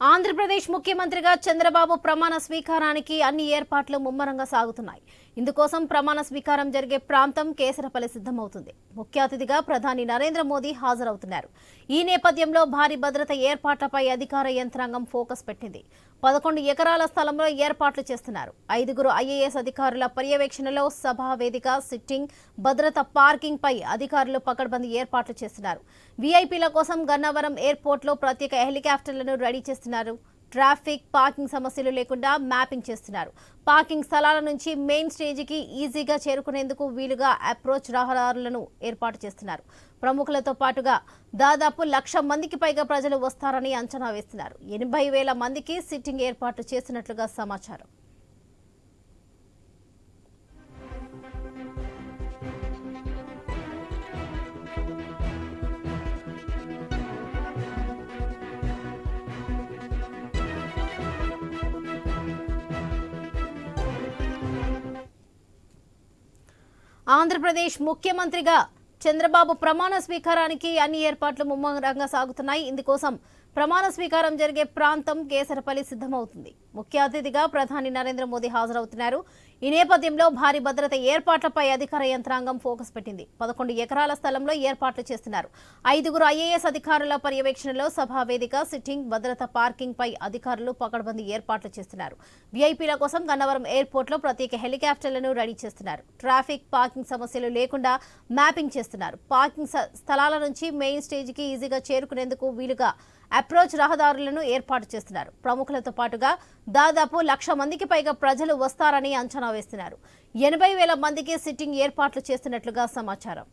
ఆంధ్రప్రదేశ్ ముఖ్యమంత్రిగా చంద్రబాబు ప్రమాణ స్వీకారానికి అన్ని ఏర్పాట్లు ముమ్మరంగా సాగుతున్నాయి. ఇందుకోసం ప్రమాణ స్వీకారం జరిగే ప్రాంతం కేసరపల్లి సిద్ధమవుతుంది. ముఖ్య అతిథిగా ప్రధాని నరేంద్ర మోదీ హాజరవుతున్నారు. ఈ నేపథ్యంలో భారీ భద్రత ఏర్పాట్లపై అధికార యంత్రాంగం ఫోకస్ పెట్టింది. పదకొండు ఎకరాల స్థలంలో ఏర్పాట్లు చేస్తున్నారు. ఐదుగురు ఐఏఎస్ అధికారుల పర్యవేక్షణలో సభా వేదిక సిట్టింగ్ భద్రత పార్కింగ్ పై అధికారులు పకడ్బందీ ఏర్పాట్లు చేస్తున్నారు. వీఐపీల కోసం గన్నవరం ఎయిర్పోర్ట్లో ప్రత్యేక హెలికాప్టర్లను రెడీ చేస్తున్నారు. ట్రాఫిక్ పార్కింగ్ సమస్యలు లేకుండా మ్యాపింగ్ చేస్తున్నారు. పార్కింగ్ స్థలాల నుంచి మెయిన్ స్టేజికి ఈజీగా చేరుకునేందుకు వీలుగా అప్రోచ్ రహదారులను ఏర్పాటు చేస్తున్నారు. ప్రముఖులతో పాటుగా దాదాపు లక్ష మందికి పైగా ప్రజలు వస్తారని అంచనా వేస్తున్నారు. ఎనభై వేల మందికి సిట్టింగ్ ఏర్పాటు చేసినట్లుగా సమాచారం. ఆంధ్రప్రదేశ్ ముఖ్యమంత్రిగా చంద్రబాబు ప్రమాణ స్వీకారానికి అన్ని ఏర్పాట్లు ముమ్మరంగా సాగుతున్నాయి. ఇందుకోసం ప్రమాణ స్వీకారం జరిగే ప్రాంతం కేసరపల్లి సిద్ధమవుతుంది. ముఖ్య అతిథిగా ప్రధాని నరేంద్ర మోదీ హాజరవుతున్నారు. ఈ నేపథ్యంలో భారీ భద్రత ఏర్పాట్లపై అధికార యంత్రాంగం ఫోకస్ పెట్టింది. పదకొండు ఎకరాల స్థలంలో ఏర్పాట్లు చేస్తున్నారు. ఐదుగురు ఐఏఎస్ అధికారుల పర్యవేక్షణలో సభా వేదిక సిట్టింగ్ భద్రత పార్కింగ్ పై అధికారులు పకడ్బందీ ఏర్పాట్లు చేస్తున్నారు. వీఐపీల కోసం గన్నవరం ఎయిర్పోర్ట్లో ప్రత్యేక హెలికాప్టర్లను రెడీ చేస్తున్నారు. ట్రాఫిక్ పార్కింగ్ సమస్యలు లేకుండా మ్యాపింగ్ చేస్తున్నారు. పార్కింగ్ స్థలాల నుంచి మెయిన్ స్టేజికి ఈజీగా చేరుకునేందుకు వీలుగా అప్రోచ్ రహదారులను ఏర్పాటు చేస్తున్నారు. ప్రముఖులతో పాటుగా దాదాపు లక్ష మందికి పైగా ప్రజలు వస్తారని అంచనా వేస్తున్నారు. ఎనభై వేల మందికి సిట్టింగ్ ఏర్పాట్లు చేస్తున్నట్లుగా సమాచారం.